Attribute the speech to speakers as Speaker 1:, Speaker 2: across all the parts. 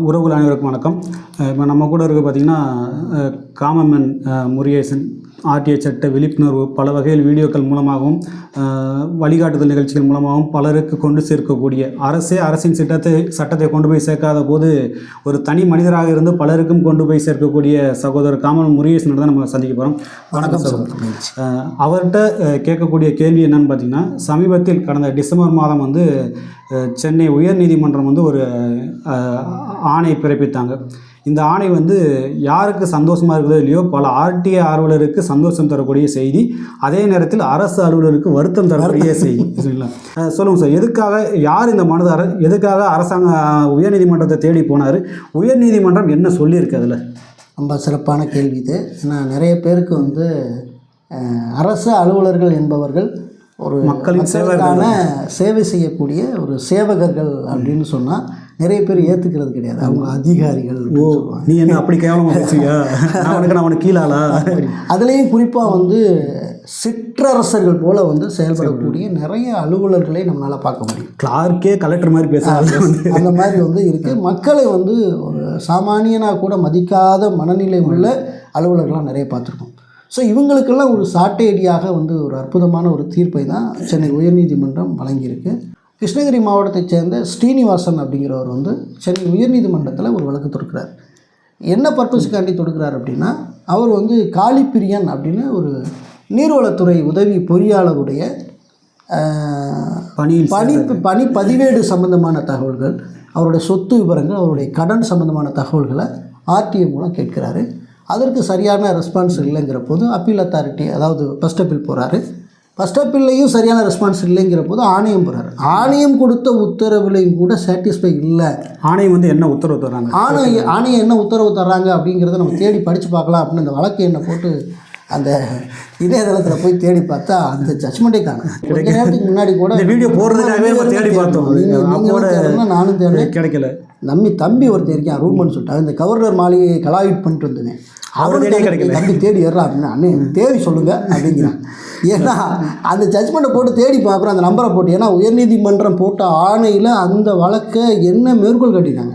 Speaker 1: உறவுகள் அனைவருக்கும் வணக்கம். இப்போ நம்ம கூட இருக்க பார்த்திங்கன்னா அஹ் காமமன் முருகேசன் ஆர்டிஐ சட்ட விழிப்புணர்வு பல வகையில் வீடியோக்கள் மூலமாகவும் வழிகாட்டுதல் நிகழ்ச்சிகள் மூலமாகவும் பலருக்கு கொண்டு சேர்க்கக்கூடிய அரசே அரசின் சட்டத்தை சட்டத்தை கொண்டு போய் சேர்க்காத போது ஒரு தனி மனிதராக இருந்து பலருக்கும் கொண்டு போய் சேர்க்கக்கூடிய சகோதரர் காமன் முருகேசன் தான் நம்ம சந்திக்க போகிறோம் வணக்கம் சகோதரர் அவர்கிட்ட கேட்கக்கூடிய கேள்வி என்னன்னு பார்த்தீங்கன்னா சமீபத்தில் கடந்த டிசம்பர் மாதம் வந்து சென்னை உயர்நீதிமன்றம் வந்து ஒரு ஆணை பிறப்பித்தாங்க. இந்த ஆணை வந்து யாருக்கு சந்தோஷமாக இருக்குதோ இல்லையோ பல ஆர்டிஐ ஆர்வலருக்கு சந்தோஷம் தரக்கூடிய செய்தி. அதே நேரத்தில் அரசு அலுவலருக்கு வருத்தம் தரக்கூடிய செய்தி. சரிங்களா? அஹ் சொல்லுங்க சார் எதுக்காக யார் இந்த மனுதாரர் எதுக்காக அரசாங்க உயர்நீதிமன்றத்தை தேடி போனார்? உயர்நீதிமன்றம் என்ன சொல்லியிருக்கு அதில்?
Speaker 2: ரொம்ப சிறப்பான கேள்வி இது. ஏன்னா நிறைய பேருக்கு வந்து அரசு அலுவலர்கள் என்பவர்கள் ஒரு மக்களுக்கான சேவை செய்யக்கூடிய ஒரு சேவகர்கள் அப்படின்னு சொன்னால் நிறைய பேர் ஏற்றுக்கிறது கிடையாது. அவங்க அதிகாரிகள் சொல்லுவாங்க.
Speaker 1: நீ என்ன அப்படி கேவலமாக பேசுவியா நான் உனக்கு நான் உனக்கு கீழாளா?
Speaker 2: அதுலேயும் குறிப்பாக வந்து சிற்றரசர்கள் போல வந்து செயல்படக்கூடிய நிறைய அலுவலர்களை நம்மளால் பார்க்க முடியும்.
Speaker 1: கிளார்க்கே கலெக்டர் மாதிரி பேசுறாங்க
Speaker 2: அந்த மாதிரி வந்து இருக்குது மக்களை வந்து ஒரு சாமானியனாக கூட மதிக்காத மனநிலை உள்ள அலுவலர்கள்லாம் நிறைய பார்த்துருக்கோம். ஸோ இவங்களுக்கெல்லாம் ஒரு சாட்டேடியாக வந்து ஒரு அற்புதமான ஒரு தீர்ப்பை தான் சென்னை உயர்நீதிமன்றம் வழங்கியிருக்கு. கிருஷ்ணகிரி மாவட்டத்தைச் சேர்ந்த ஸ்ரீனிவாசன் அப்படிங்கிறவர் வந்து சென்னை உயர்நீதிமன்றத்தில் ஒரு வழக்கு தொடுக்கிறார். என்ன பர்பஸ்க்காண்டி தொடுக்கிறார் அப்படின்னா அவர் வந்து காளிப்பிரியன் அப்படின்னு ஒரு நீர்வளத்துறை உதவி பொறியாளருடைய
Speaker 1: பணியில்
Speaker 2: பணி பணி பதிவேடு சம்பந்தமான தகவல்கள் அவருடைய சொத்து விவரங்கள் அவருடைய கடன் சம்பந்தமான தகவல்களை ஆர்டிஐ மூலம் கேட்கிறாரு. அதற்கு சரியான ரெஸ்பான்ஸ் இல்லைங்கிற போது அப்பீல் அத்தாரிட்டி அதாவது ஃபஸ்ட் அப்பீல் போகிறாரு ஃபஸ்ட் அப்பீல்லையும் சரியான ரெஸ்பான்ஸ் இல்லைங்கிற போது ஆணையம் போகிறாரு ஆணையம் கொடுத்த உத்தரவுலையும் கூட சாட்டிஸ்ஃபை இல்லை.
Speaker 1: ஆணையம் வந்து என்ன உத்தரவு தராங்க
Speaker 2: ஆணைய ஆணையம் என்ன உத்தரவு தர்றாங்க அப்படிங்கிறத நம்ம தேடி படித்து பார்க்கலாம் அப்படின்னு அந்த வழக்கு எண்ணை போட்டு அந்த இணையதளத்தில் போய் தேடி பார்த்தா அந்த ஜட்மெண்ட்டே காணும். கொஞ்ச நேரத்துக்கு முன்னாடி கூட
Speaker 1: இந்த வீடியோ போடுறதுக்காகவே நம்ம தேடி பார்த்தோம்.
Speaker 2: நீங்க- நீங்களும்
Speaker 1: அப்போட-
Speaker 2: தேடணும், நானும் தேடுறேன்.
Speaker 1: கிடைக்கல.
Speaker 2: நம்பி தம்பி ஒருத்தர் இருக்கான் ரூம்னு சொல்லிட்டாங்க இந்த கவர்னர் மாளிகையை கலாய்ட் பண்ணிட்டு வந்தேன்.
Speaker 1: அவரை
Speaker 2: அவனுக்கு
Speaker 1: கிடைக்கல.
Speaker 2: தம்பி தேடி ஏறா அப்படின்னா அண்ணே தேடி சொல்லுங்க அப்படிங்கிறான். ஏன்னா அந்த ஜட்மெண்ட்டை போட்டு தேடி பார்க்குறோம் அந்த நம்பரை போட்டு. ஏன்னா உயர்நீதிமன்றம் போட்ட ஆணையில் அந்த வழக்கை என்ன மேற்கோள் கட்டிட்டாங்க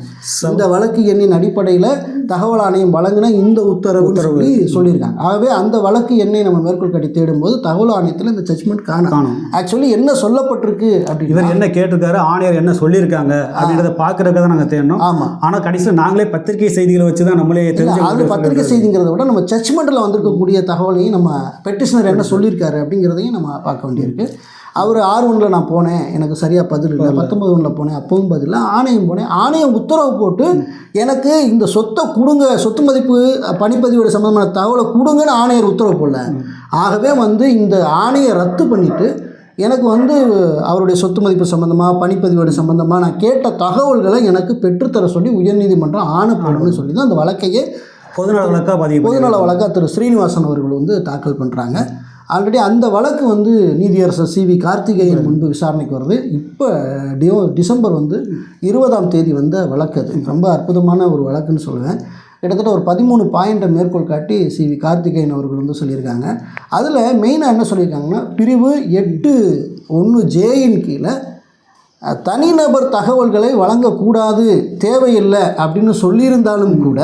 Speaker 2: இந்த வழக்கு எண்ணின் அடிப்படையில் தகவல் ஆணையம் வழங்கின இந்த உத்தரவு சொல்லி சொல்லியிருக்காங்க. ஆகவே அந்த வழக்கு எண்ணை நம்ம மேற்கோள் கட்டி தேடும்போது தகவல் ஆணையத்தில் இந்த ஜட்மெண்ட் காணும்.
Speaker 1: காணும்.
Speaker 2: ஆக்சுவலி என்ன சொல்லப்பட்டிருக்கு அப்படின்னா
Speaker 1: இவர் என்ன கேட்டிருக்காரு ஆணையர் என்ன சொல்லியிருக்காங்க அப்படின்றத பார்க்கறதுக்கு தான் நாங்கள் தேடணும்.
Speaker 2: ஆமாம்
Speaker 1: ஆனால் கடைசியில் நாங்களே பத்திரிகை செய்திகளை வச்சு தான் நம்மளே தெரிஞ்சு
Speaker 2: அது பத்திரிகை செய்திங்கிறத விட நம்ம ஜட்ஜ்மெண்ட்டில் வந்திருக்கக்கூடிய தகவலையும் நம்ம பெட்டிஷனர் என்ன சொல்லியிருக்காரு? அப்படிங்கிறதையும் நம்ம பார்க்க வேண்டியிருக்கு. அவர் ஆறு ஒன்றில் நான் போனேன். எனக்கு சரியாக பதில் இல்லை. பத்தொம்பது ஒன்றில் போனேன். அப்பவும் பதில் இல்லை. ஆணையம் போனேன். ஆணையம் உத்தரவு போட்டு எனக்கு இந்த சொத்தை கொடுங்க சொத்து மதிப்பு பணிப்பதிவோட சம்மந்தமான தகவலை கொடுங்கன்னு ஆணையர் உத்தரவு போடல. ஆகவே வந்து இந்த ஆணையை ரத்து பண்ணிவிட்டு எனக்கு வந்து அவருடைய சொத்து மதிப்பு சம்மந்தமாக பணிப்பதிவோடு சம்மந்தமாக நான் கேட்ட தகவல்களை எனக்கு பெற்றுத்தர சொல்லி உயர்நீதிமன்றம் ஆணை போடணும்னு சொல்லி தான் அந்த வழக்கையே
Speaker 1: பொதுநல வழக்கா பதிவு
Speaker 2: பொதுநல வழக்காக திரு. ஸ்ரீனிவாசன் அவர்கள் வந்து தாக்கல் பண்ணுறாங்க ஆல்ரெடி அந்த வழக்கு வந்து நீதியரசர் சி வி கார்த்திகேயன் முன்பு விசாரணைக்கு வருது இப்போ டியோ டிசம்பர் வந்து இருபதாம் தேதி வந்த வழக்கு அது. ரொம்ப அற்புதமான ஒரு வழக்குன்னு சொல்லுவேன். கிட்டத்தட்ட ஒரு பதிமூணு பாயிண்ட்டை மேற்கோள் காட்டி சி வி கார்த்திகேயன் அவர்கள் வந்து சொல்லியிருக்காங்க. அதில் மெயினாக என்ன சொல்லியிருக்காங்கன்னா பிரிவு எட்டு ஒன்று ஜேயின் கீழே தனிநபர் தகவல்களை வழங்கக்கூடாது தேவையில்லை அப்படின்னு சொல்லியிருந்தாலும் கூட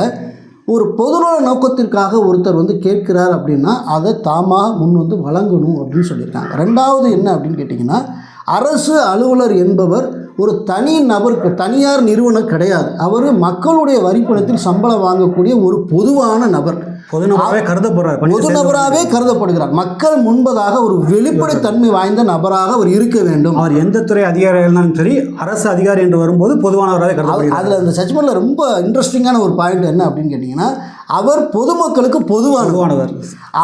Speaker 2: ஒரு பொதுநல நோக்கத்திற்காக ஒருத்தர் வந்து கேட்கிறார் அப்படின்னா அதை தாமாக முன் வந்து வழங்கணும் அப்படின்னு சொல்லியிருக்காங்க. ரெண்டாவது என்ன அப்படின்னு கேட்டிங்கன்னா அரசு அலுவலர் என்பவர் ஒரு தனி நபருக்கு தனியார் நிறுவனம் கிடையாது. அவர் மக்களுடைய வரிப்பணத்தில் சம்பளம் வாங்கக்கூடிய ஒரு பொதுவான நபர்.
Speaker 1: பொதுநபராகவே கருதப்படுறார்
Speaker 2: பொது நபராகவே கருதப்படுகிறார். மக்கள் முன்பதாக ஒரு வெளிப்படைத்தன்மை வாய்ந்த நபராக அவர் இருக்க வேண்டும்.
Speaker 1: அவர் எந்த துறை அதிகாரியாக இருந்தாலும் சரி அரசு அதிகாரி என்று வரும்போது பொதுவானவராகவே கருதப்படுகிறார்.
Speaker 2: அதில் அந்த ஜட்ஜ்மெண்ட்டில் ரொம்ப இன்ட்ரெஸ்டிங்கான ஒரு பாயிண்ட் என்ன அப்படின்னு கேட்டிங்கன்னா அவர் பொதுமக்களுக்கு பொதுவானவர்.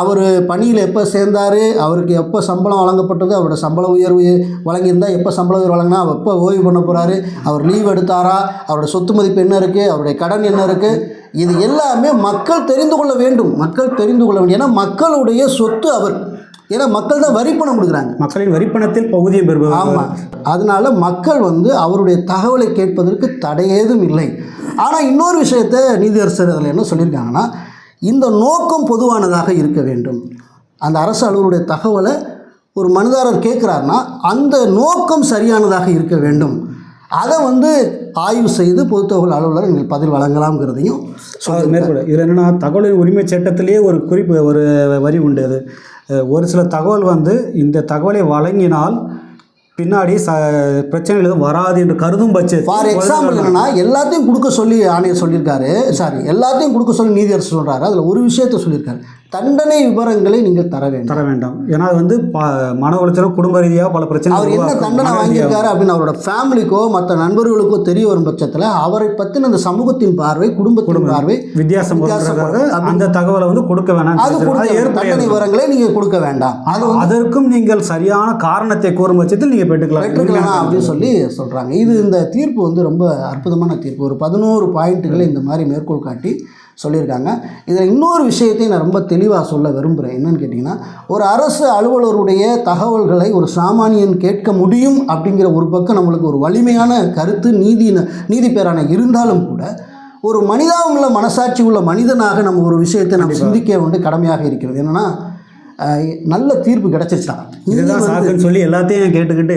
Speaker 2: அவர் பணியில் எப்போ சேர்ந்தார் அவருக்கு எப்போ சம்பளம் வழங்கப்பட்டது அவரோட சம்பள உயர்வு வழங்கியிருந்தால் எப்போ சம்பள உயர்வு வழங்கினா அவர் எப்போ ஓய்வு பண்ண போகிறாரு அவர் லீவ் எடுத்தாரா அவரோட சொத்து மதிப்பு என்ன இருக்குது அவருடைய கடன் என்ன இருக்குது இது எல்லாமே மக்கள் தெரிந்து கொள்ள வேண்டும். மக்கள் தெரிந்து கொள்ள வேண்டும். ஏன்னா மக்களுடைய சொத்து அவர். ஏன்னா மக்கள் தான் வரி பணம் கொடுக்குறாங்க.
Speaker 1: மக்களின் வரிப்பணத்தில் பகுதியம் பெறுபவர்
Speaker 2: ஆமாம் அதனால மக்கள் வந்து அவருடைய தகவலை கேட்பதற்கு தடையேதும் இல்லை. ஆனால் இன்னொரு விஷயத்தை நீதியரசர் அதில் என்ன சொல்லியிருக்காங்கன்னா இந்த நோக்கம் பொதுவானதாக இருக்க வேண்டும். அந்த அரசு அலுவலருடைய தகவலை ஒரு மனுதாரர் கேட்குறாருன்னா அந்த நோக்கம் சரியானதாக இருக்க வேண்டும். அதை வந்து ஆய்வு செய்து பொதுத்தகவல் அலுவலர் எங்களுக்கு பதில் வழங்கலாம்ங்கிறதையும்
Speaker 1: அது மேற்கொள்ள இதில் என்னென்னா தகவலின் உரிமை சட்டத்திலேயே ஒரு குறிப்பு ஒரு வரி உண்டு அது. ஒரு சில தகவல் வந்து இந்த தகவலை வழங்கினால் பின்னாடி ச பிரச்சனைகள் எதுவும் வராது என்று கருதும் பட்சத்தில்.
Speaker 2: ஃபார் எக்ஸாம்பிள் என்னன்னா எல்லாத்தையும் கொடுக்க சொல்லி ஆணையர் சொல்லியிருக்காரு. சாரி எல்லாத்தையும் கொடுக்க சொல்லி நீதியரசர் சொல்றாரு. அதில் ஒரு விஷயத்த சொல்லியிருக்காரு. தண்டனை விவரங்களை நீங்கள் தர வேண்டும்.
Speaker 1: தர வேண்டாம். ஏன்னா வந்து மன உளைச்சலும் குடும்ப ரீதியாக பல பிரச்சனை
Speaker 2: அவர் என்ன தண்டனை வாங்கியிருக்காரு அப்படின்னு அவரோட ஃபேமிலிக்கோ மற்ற நண்பர்களுக்கோ தெரிய வரும் பட்சத்தில் அவரை பற்றின அந்த சமூகத்தின் பார்வை குடும்பத்தின் பார்வை
Speaker 1: வித்தியாசம் அந்த தகவலை வந்து கொடுக்க வேணாம்
Speaker 2: தண்டனை விவரங்களை நீங்கள் கொடுக்க வேண்டாம். அது
Speaker 1: அதற்கும் நீங்கள் சரியான காரணத்தை கூறும் பட்சத்தில் நீங்கள் பெற்றுக்கலாம்.
Speaker 2: பெற்றுக்கலாம் அப்படின்னு சொல்லி சொல்கிறாங்க இது இந்த தீர்ப்பு வந்து ரொம்ப அற்புதமான தீர்ப்பு. ஒரு பதினோரு பாயிண்ட்டுகளை இந்த மாதிரி மேற்கோள் காட்டி சொல்லியிருக்காங்க. இதில் இன்னொரு விஷயத்தையும் நான் ரொம்ப தெளிவாக சொல்ல விரும்புகிறேன். என்னன்னு கேட்டிங்கன்னா ஒரு அரசு அலுவலருடைய தகவல்களை ஒரு சாமானியன் கேட்க முடியும் அப்படிங்கிற ஒரு பக்கம் நம்மளுக்கு ஒரு வலிமையான கருத்து நீதி நீதி பேரான இருந்தாலும் கூட ஒரு மனிதாவுள்ள மனசாட்சி உள்ள மனிதனாக நம்ம ஒரு விஷயத்தை நம்ம சிந்திக்க வேண்டிய கடமையாக இருக்கிறது. என்னென்னா நல்ல தீர்ப்பு கிடச்சிருச்சான்
Speaker 1: இதுதான் சாக்குன்னு சொல்லி எல்லாத்தையும் கேட்டுக்கிட்டு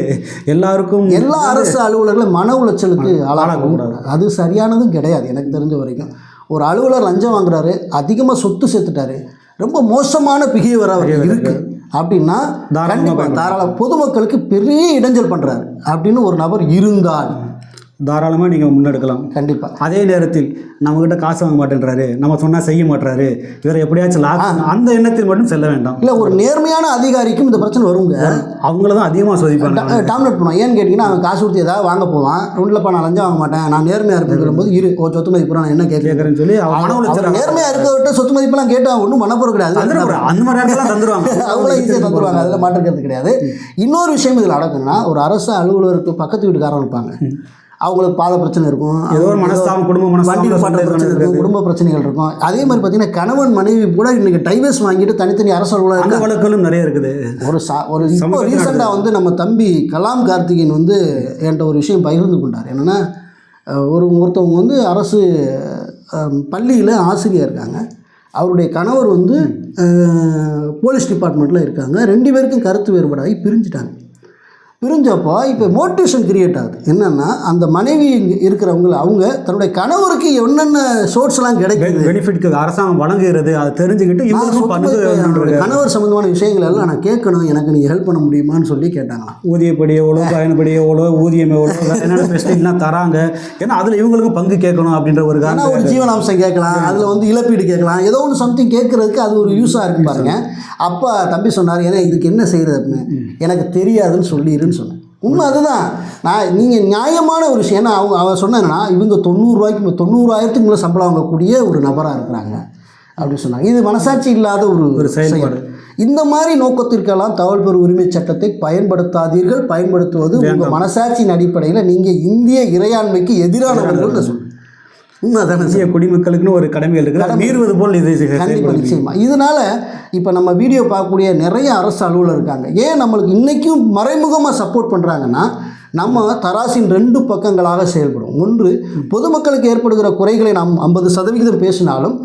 Speaker 1: எல்லாருக்கும்
Speaker 2: எல்லா அரசு அலுவலர்களும் மன உளைச்சலுக்கு ஆளாகக்கூடாது அது சரியானதும் கிடையாது எனக்கு தெரிஞ்ச வரைக்கும். ஒரு அலுவலர் லஞ்சம் வாங்குறாரு அதிகமாக சொத்து சேர்த்துட்டாரு. ரொம்ப மோசமான பிஹேவியர் அவர் இருக்கு. அப்படின்னா
Speaker 1: தாராளமா
Speaker 2: கண்டிப்பாக தாராள பொதுமக்களுக்கு பெரிய இடைஞ்சல் பண்ணுறாரு அப்படின்னு ஒரு நபர் இருந்தால்
Speaker 1: தாராளமாக நீங்கள் முன்னெடுக்கலாம்.
Speaker 2: கண்டிப்பாக
Speaker 1: அதே நேரத்தில் நம்மக்கிட்ட காசு வாங்க மாட்டேன்றாரு நம்ம சொன்னால் செய்ய மாட்டாரு இவரை எப்படியாச்சும் லாக் அந்த எண்ணத்தில் மட்டும் செல்ல வேண்டாம்.
Speaker 2: இல்லை ஒரு நேர்மையான அதிகாரிக்கும் இந்த பிரச்சனை வருங்க.
Speaker 1: அவங்கள தான் அதிகமாக சோதிப்பாங்க.
Speaker 2: டாமினேட் பண்ணுவான். ஏன்னு கேட்டிங்கன்னா அவன் காசு கொடுத்து ஏதாவது வாங்க போவான். இல்லைப்பா நான் லஞ்சம் வாங்க மாட்டேன். நான் நேர்மையாக இருப்பேன்னு சொல்லும்போது இரு. ஓ சொத்து மதிப்பு நான் என்ன கேட்குறேன்
Speaker 1: கேட்குறேன்னு சொல்லி அவன்
Speaker 2: நேர்மையாக இருக்க விட்டு சொத்து மதிப்பெல்லாம் கேட்டு அவன் ஒன்றும் மனப்பூர்வம் கிடையாது.
Speaker 1: அந்த மாதிரி இடத்துல தந்துடுவாங்க
Speaker 2: அவங்களே ஈஸியாக தந்துருவாங்க. அதில் மாற்றுக்கிறது கிடையாது. இன்னொரு விஷயம் இதில் அடக்குன்னா ஒரு அரசு அலுவலருக்கு பக்கத்து வீட்டுக்காரன் இருப்பாங்க. அவங்களுக்கு பாத பிரச்சனை இருக்கும்.
Speaker 1: ஏதோ ஒரு மனஸ்தாபம் குடும்ப
Speaker 2: வண்டி
Speaker 1: மனஸ்தாபம்
Speaker 2: நிப்பாட்ட பிரச்சனை இருக்கும் குடும்ப பிரச்சனைகள் இருக்கும். அதே மாதிரி பார்த்தீங்கன்னா கணவன் மனைவி கூட இன்னைக்கு டைவர்ஸ் வாங்கிட்டு தனித்தனி அரசு அலுவலர்
Speaker 1: அந்த வழக்குகளும் நிறைய இருக்குது.
Speaker 2: ஒரு சா ஒரு இப்போ ரீசெண்டாக வந்து நம்ம தம்பி கலாம் கார்த்திகேயன் வந்து என்கிட்ட ஒரு விஷயம் பகிர்ந்து கொண்டார். என்னென்னா ஒரு ஒருத்தவங்க வந்து அரசு பள்ளியில் ஆசிரியர் இருக்காங்க. அவருடைய கணவர் வந்து போலீஸ் டிபார்ட்மெண்ட்டில் இருக்காங்க. ரெண்டு பேருக்கும் கருத்து வேறுபாடாகி பிரிஞ்சுட்டாங்க. பிரிஞ்சப்போ இப்போ மோட்டிவேஷன் கிரியேட் ஆகுது. என்னென்னா அந்த மனைவி இங்க இருக்கிறவங்க அவங்க தன்னுடைய கணவருக்கு என்னென்ன சோர்ஸ்லாம் கிடைக்குது?
Speaker 1: பெனிஃபிட்க்கு அரசாங்கம் வழங்குகிறது அதை தெரிஞ்சுக்கிட்டு
Speaker 2: கணவர் சம்மந்தமான விஷயங்கள் எல்லாம் நான் கேட்கணும் எனக்கு நீங்கள் ஹெல்ப் பண்ண முடியுமான்னு சொல்லி கேட்டாங்களாம்.
Speaker 1: ஊதியப்படி எவ்வளோ பயணப்படி எவ்வளோ ஊதியம் எவ்வளோ என்னென்ன ஃபெசிலிட்டிலாம் தராங்க ஏன்னா அதில் இவங்களுக்கும் பங்கு கேட்கணும் அப்படின்ற ஒரு காரணம்
Speaker 2: ஒரு ஜீவனாம்சம் கேட்கலாம் அதில் வந்து இழப்பீடு கேட்கலாம் ஏதோ ஒன்று சம்திங் கேட்குறதுக்கு அது ஒரு யூஸாக இருக்கு பாருங்க. அப்போ தம்பி சொன்னார் ஏன்னா இதுக்கு என்ன செய்கிறது அப்படின்னு. எனக்கு தெரியாதுன்னு சொல்லிடுன்னு சொன்னேன். உண்மை அதுதான். நான் நீங்கள் நியாயமான ஒரு விஷயம் ஏன்னா அவங்க அவன் சொன்னேன்னா இவங்க தொண்ணூறுரூவாய்க்கு தொண்ணூறாயிரத்துக்கு மேலே சம்பளம் வாங்கக்கூடிய ஒரு நபராக இருக்கிறாங்க அப்படின்னு சொன்னாங்க. இது மனசாட்சி இல்லாத ஒரு
Speaker 1: ஒரு செயல்பாடு.
Speaker 2: செயல். இந்த மாதிரி நோக்கத்திற்கெல்லாம் தகவல் பெறும் உரிமை சட்டத்தை பயன்படுத்தாதீர்கள் பயன்படுத்துவது உங்கள் மனசாட்சியின் அடிப்படையில் நீங்கள் இந்திய இறையாண்மைக்கு எதிரானவர்கள் நான் சொல்றேன் உண்மை தானே
Speaker 1: இந்திய குடிமக்களுக்குன்னு ஒரு கடமைகள் இருக்குது. மீறுவது போல் இது
Speaker 2: கண்டிப்பாக
Speaker 1: செயல்படுது.
Speaker 2: நிச்சயமா. இதனால இப்போ நம்ம வீடியோ பார்க்கக்கூடிய நிறைய அரசு அலுவலர் இருக்காங்க. ஏன் நம்மளுக்கு இன்றைக்கும் மறைமுகமாக சப்போர்ட் பண்ணுறாங்கன்னா நம்ம தராசின் ரெண்டு பக்கங்களாக செயல்படும். ஒன்று பொதுமக்களுக்கு ஏற்படுகிற குறைகளை நாம் ஐம்பது சதவிகிதம் பேசினாலும்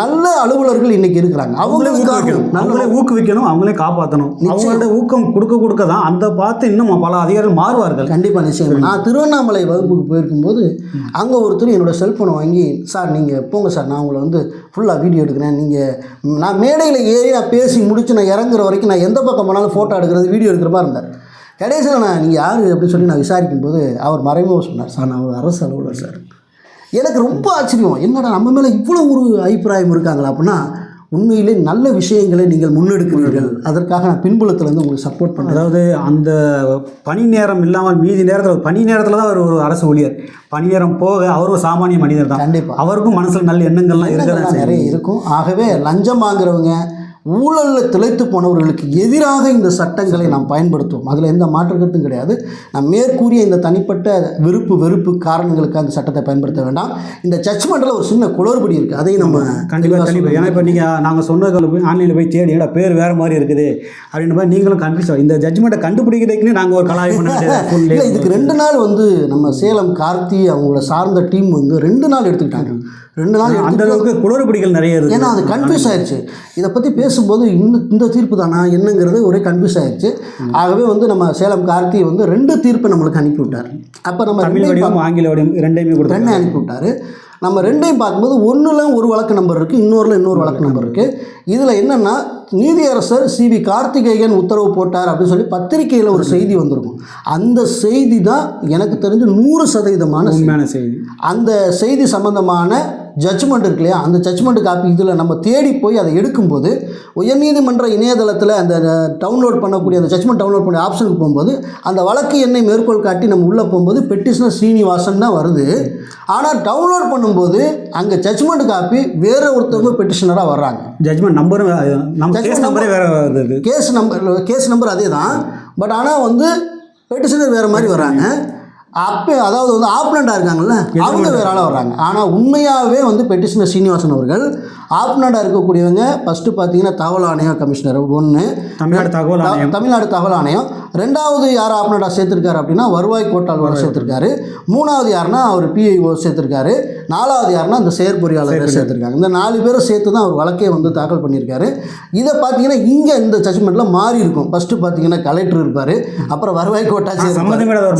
Speaker 2: நல்ல அலுவலர்கள் இன்னைக்கு இருக்கிறாங்க.
Speaker 1: அவங்களே ஊக்குவிக்கணும். அவங்களே ஊக்குவிக்கணும் அவங்களே காப்பாற்றணும் அவங்களோட ஊக்கம் கொடுக்க கொடுக்க தான் அந்த பார்த்து இன்னும் பல அதிகாரிகள் மாறுவார்கள்.
Speaker 2: கண்டிப்பாக நிச்சயம். நான் திருவண்ணாமலை வகுப்புக்கு போயிருக்கும்போது அங்கே ஒருத்தர் என்னோட செல்ஃபோனை வாங்கி சார் நீங்கள் போங்க சார் நான் உங்களை வந்து ஃபுல்லாக வீடியோ எடுக்கிறேன். நீங்கள் நான் மேடையில் ஏறி நான் பேசி முடிச்சு நான் இறங்குற வரைக்கும் நான் எந்த பக்கம் போனாலும் ஃபோட்டோ எடுக்கிறது வீடியோ எடுக்கிற மாதிரி இருந்தார். கடைசியில் நான் நீங்கள் யார் அப்படின்னு சொல்லி நான் விசாரிக்கும் போது அவர் மறைமுகம் சொன்னார் சார் நான் ஒரு அரசு அலுவலர் சார். எனக்கு ரொம்ப ஆச்சரியம். என்னடா நம்ம மேலே இவ்வளோ ஒரு அபிப்பிராயம் இருக்காங்களா அப்படின்னா உண்மையிலே நல்ல விஷயங்களை நீங்கள் முன்னெடுக்கிறீர்கள். அதற்காக நான் பின்புலத்துலேருந்து உங்களுக்கு சப்போர்ட் பண்ணுறேன்
Speaker 1: அதாவது அந்த பணி நேரம் இல்லாமல் மீதி நேரத்தில் பணி நேரத்தில் தான் அவர் ஒரு அரசு ஊழியர். பணி நேரம் போக அவர் ஒரு சாமானிய மனிதர் தான்.
Speaker 2: கண்டிப்பாக
Speaker 1: அவருக்கும் மனசில் நல்ல எண்ணங்கள்லாம் இருக்க
Speaker 2: எண்ணங்கள்லாம் நிறைய இருக்கும். ஆகவே லஞ்சம் வாங்குறவங்க ஊழலில் திளைத்து போனவர்களுக்கு எதிராக இந்த சட்டங்களை நாம் பயன்படுத்துவோம். அதில் எந்த மாற்று கருத்தும் கிடையாது. நாம் மேற்கூறிய இந்த தனிப்பட்ட விருப்பு வெறுப்பு காரணங்களுக்கு அந்த சட்டத்தை பயன்படுத்த வேண்டாம். இந்த ஜட்ஜ்மெண்ட்டில் ஒரு சின்ன குளறுபடி இருக்குது அதையும் நம்ம
Speaker 1: கண்டிப்பாக கண்டிப்பாக ஏன்னா இப்போ நீங்கள் நாங்கள் சொன்னதில் போய் ஆன்லைனில் போய் தேடி "ஏடா, பேர் வேறு மாதிரி இருக்குது. அப்படின்னு போய் நீங்களும் கன்ஃபியூஸ் ஆகும் இந்த ஜட்ஜ்மெண்ட்டை கண்டுபிடிக்கிறதுக்குன்னு நாங்கள் ஒரு கலாய் பண்ண வேண்டியது full day.
Speaker 2: இல்லை இதுக்கு ரெண்டு நாள் வந்து நம்ம சேலம் கார்த்தி அவங்களோட சார்ந்த டீம் வந்து ரெண்டு நாள் எடுத்துக்கிட்டாங்க. ரெண்டு நாள்
Speaker 1: அந்த அளவுக்கு குளறுபடிகள் நிறைய இருக்கு
Speaker 2: ஏன்னா அது கன்ஃபியூஸ் ஆயிடுச்சு இதை பற்றி பேசும்போது இந்த இந்த தீர்ப்பு தானா என்னங்கிறது ஒரே கன்ஃபியூஸ் ஆயிடுச்சு ஆகவே வந்து நம்ம சேலம் கார்த்தி வந்து ரெண்டு தீர்ப்பை நம்மளுக்கு அனுப்பி விட்டார். அப்போ நம்ம
Speaker 1: தமிழ்
Speaker 2: ரெண்டையும்
Speaker 1: வடிவம் ஆங்கில வடிவம் ரெண்டையுமே கொடுத்தாங்க
Speaker 2: ரெண்டை அனுப்பி விட்டாரு. நம்ம ரெண்டையும் பார்க்கும்போது ஒன்றுல ஒரு வழக்கு நம்பர் இருக்குது இன்னொருல இன்னொரு வழக்கு நம்பர் இருக்குது இதில் என்னென்னா நீதியரசர் சி வி கார்த்திகேயன் உத்தரவு போட்டார் அப்படின்னு சொல்லி பத்திரிக்கையில் ஒரு செய்தி வந்திருக்கும். அந்த செய்தி தான் எனக்கு தெரிஞ்சு நூறு சதவீதமான.
Speaker 1: உண்மையான செய்தி.
Speaker 2: அந்த செய்தி சம்பந்தமான ஜட்ஜ்மெண்ட் இருக்கு இல்லையா? அந்த ஜட்ஜ்மெண்ட் காப்பி இதில் நம்ம தேடி போய் அதை எடுக்கும்போது உயர்நீதிமன்ற இணையதளத்தில் அந்த டவுன்லோட் பண்ணக்கூடிய அந்த ஜட்ஜ்மெண்ட் டவுன்லோட் பண்ண ஆப்ஷனுக்கு போகும்போது அந்த வழக்கு எண்ணை மேற்கோள் காட்டி நம்ம உள்ளே போகும்போது பெட்டிஷனர் ஸ்ரீனிவாசன் தான் வருது. ஆனால் டவுன்லோட் பண்ணும்போது அங்கே ஜட்ஜ்மெண்ட் காப்பி வேற ஒருத்தவங்க பெட்டிஷனராக வர்றாங்க.
Speaker 1: ஜட்மெண்ட் நம்பரும் நம்ம கேஸ் நம்பரே வேற
Speaker 2: கேஸ் நம்பர் கேஸ் நம்பர் அதே தான் பட் ஆனால் வந்து பெட்டிஷனர் வேறு மாதிரி வராங்க அப்போ அதாவது வந்து ஆப்னண்டாக இருக்காங்கல்ல அவங்க வேற ஆளாக வர்றாங்க. ஆனால் உண்மையாகவே வந்து பெட்டிஷனர் சீனிவாசன் அவர்கள் ஆப்னண்டாக இருக்கக்கூடியவங்க ஃபஸ்ட்டு பார்த்தீங்கன்னா தகவல் ஆணையம் கமிஷனர் ஒன்று
Speaker 1: தமிழ்நாடு தகவல்
Speaker 2: தமிழ்நாடு தகவல் ஆணையம். ரெண்டாவது யார் ஆப்னடாக சேர்த்துருக்காரு அப்படின்னா வருவாய் கோட்டாளர் சேர்த்துருக்காரு. மூணாவது யாருன்னா அவர் பிஐஓ சேர்த்துருக்காரு. நாலாவது யாருன்னா அந்த செயற்பொறியாளர் சேர்த்துருக்காங்க இந்த நாலு பேரும் சேர்த்து தான் அவர் வழக்கே வந்து தாக்கல் பண்ணியிருக்காரு. இதை பார்த்தீங்கன்னா இங்கே இந்த ஜட்ஜ்மெண்ட்டில் மாறி இருக்கும். ஃபஸ்ட்டு பார்த்தீங்கன்னா கலெக்டர் இருப்பார். அப்புறம் வருவாய் கோட்டாட்சியர்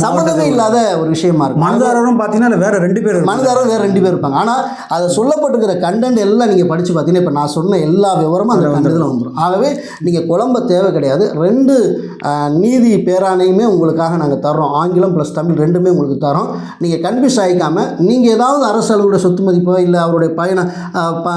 Speaker 1: சம்மந்தமே இல்லாத ஒரு
Speaker 2: விஷயமா இருக்கும்.
Speaker 1: மனதாரரும் பார்த்தீங்கன்னா வேற ரெண்டு பேர்.
Speaker 2: மனதாரம் வேறு ரெண்டு பேர் இருப்பாங்க. ஆனால் அதை சொல்லப்பட்டிருக்கிற கண்டென்ட் எல்லாம் நீங்கள் படித்து பார்த்தீங்கன்னா இப்போ நான் சொன்ன எல்லா விவரமும் அந்த கண்டதில் வந்துடும் ஆகவே நீங்கள் குழம்ப தேவை கிடையாது. ரெண்டு ஆஹ், நீதி பேராணையுமே உங்களுக்காக நாங்கள் தர்றோம். ஆங்கிலம் ப்ளஸ் தமிழ் ரெண்டுமே உங்களுக்கு தரோம் நீங்கள் கன்ஃபியூஸ் ஆகிக்காம நீங்கள் ஏதாவது அரசு அலுவலக சொத்து மதிப்போ இல்லை அவருடைய பயண ஆஹ், ப-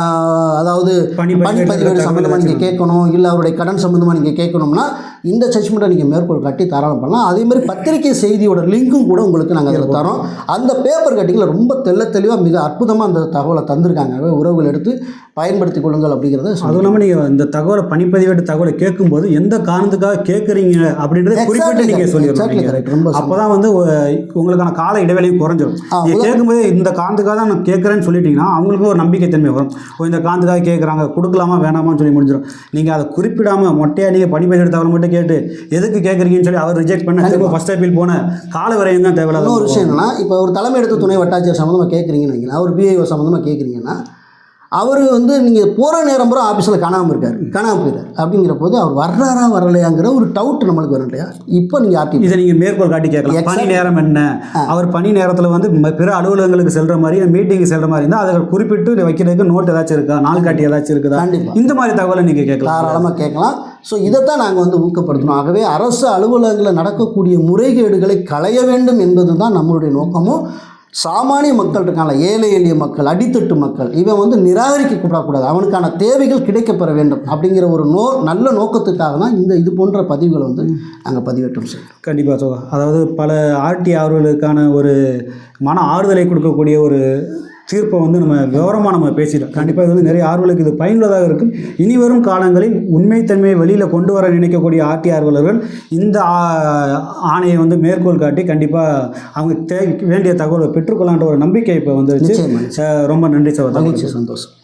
Speaker 2: அதாவது
Speaker 1: பணி
Speaker 2: பணி பதிவேடு சம்மந்தமாக நீங்கள் கேட்கணும் இல்லை அவருடைய கடன் சம்மந்தமாக நீங்கள் கேட்கணும்னா இந்த ஜட்ஜ்மெண்ட்டை நீங்கள் மேற்கோள் காட்டி தாராளம் பண்ணலாம். அதே மாதிரி பத்திரிகை செய்தியோட லிங்க்கும் கூட உங்களுக்கு நாங்கள் அதில் தரோம் அந்த பேப்பர் கட்டிங்கில் ரொம்ப தெள்ள தெளிவாக மிக அற்புதமாக அந்த தகவலை தந்திருக்காங்க. உறவுகள் எடுத்து பயன்படுத்தி கொள்ளுங்கள் அப்படிங்கிறத.
Speaker 1: அதுவும் இல்லாமல் நீங்கள் இந்த தகவலை பணிப்பதிவேட்டு தகவலை கேட்கும்போது எந்த காரணத்துக்காக கேட்குறீங்க அப்படின்றத குறிப்பிட்டு நீங்கள் சொல்லிடுறீங்க அப்போ தான் வந்து உங்களுக்கான கால இடைவெளியும் குறைஞ்சிரும்.
Speaker 2: ஆ,
Speaker 1: நீங்கள் கேட்கும்போது இந்த காரணத்துக்காக தான் நான் கேட்குறேன்னு சொல்லிட்டீங்கன்னா அவங்களுக்கும் ஒரு நம்பிக்கை தன்மை வரும் இந்த காரணத்துக்காக கேட்குறாங்க கொடுக்கலாமா வேணாமான்னு சொல்லி முடிஞ்சிடும் நீங்கள் அதை குறிப்பிடாமல் மொட்டையாக நீங்கள் பணிப்பதிவேட்டு தகவல் மட்டும் கேட்டு எதுக்கு கேட்குறீங்கன்னு சொல்லி அவர் ரிஜெக்ட் பண்ண திரும்ப ஃபஸ்ட் அப்பீல் போன கால வரையும் தான் தேவையில்லாத
Speaker 2: இன்னொரு விஷயம் என்னன்னா இப்போ ஒரு தலைமை எடுத்த துணை வட்டாட்சியர் சம்மந்தமாக கேட்குறீங்கன்னு வைங்களேன் அவர் பிஐஓ சம்மந்தமாக கேட்குறீங்கன்னா அவர் வந்து நீங்கள் போகிற நேரம் பூரா ஆஃபீஸில் காணாமல் இருக்கார். காணாமல் போயிட்டார். அப்படிங்கிற போது அவர் வர்றாரா வரலையாங்கிற ஒரு டவுட் நம்மளுக்கு வரும் இல்லையா? இப்போ நீங்கள் ஆர்டி
Speaker 1: இதை நீங்கள் மேற்கோள் காட்டி கேட்கலாம். பணி நேரம் என்ன? அவர் பணி நேரத்தில் வந்து பிற அலுவலகங்களுக்கு செல்ற மாதிரி மீட்டிங் செல்ற மாதிரி இருந்தால் அதை குறிப்பிட்டு வைக்கிறதுக்கு நோட் ஏதாச்சும் இருக்கா? நாள் காட்டி ஏதாச்சும் இருக்குதா. இந்த மாதிரி தகவலை நீங்கள் கேட்கலாம்.
Speaker 2: தாராளமாக கேட்கலாம். ஸோ இதைத்தான் நாங்கள் வந்து ஊக்கப்படுத்தணும். ஆகவே அரசு அலுவலகங்களில் நடக்கக்கூடிய முறைகேடுகளை களைய வேண்டும் என்பது தான் நம்மளுடைய நோக்கமும். சாமானிய மக்கள் இருக்காங்க ஏழை எளிய மக்கள் அடித்தட்டு மக்கள் இவன் வந்து நிராகரிக்கப்படக்கூடாது அவனுக்கான தேவைகள் கிடைக்கப்பெற வேண்டும் அப்படிங்கிற ஒரு நோ நல்ல நோக்கத்துக்காக தான் இந்த இது போன்ற பதிவுகளை வந்து நாங்கள் பதிவேற்றம் செய்கிறோம்
Speaker 1: கண்டிப்பாக சோ அதாவது பல ஆர்டி ஆர்வலுக்கான ஒரு மன ஆறுதலை கொடுக்கக்கூடிய ஒரு தீர்ப்பை வந்து நம்ம விவரமாக நம்ம பேசிட்டோம் கண்டிப்பாக இது வந்து நிறைய ஆர்வலுக்கு இது பயனுள்ளதாக இருக்கும். இனி வரும் காலங்களில் உண்மைத்தன்மையை வெளியில் கொண்டு வர நினைக்கக்கூடிய ஆர்டி ஆர்வலர்கள் இந்த ஆணையை வந்து மேற்கோள் காட்டி கண்டிப்பாக அவங்க தே வேண்டிய தகவலை பெற்றுக்கொள்ளான்ற ஒரு நம்பிக்கை இப்போ வந்துருச்சு. ரொம்ப நன்றி சகோதரர்.
Speaker 2: மகிழ்ச்சி சந்தோஷம்.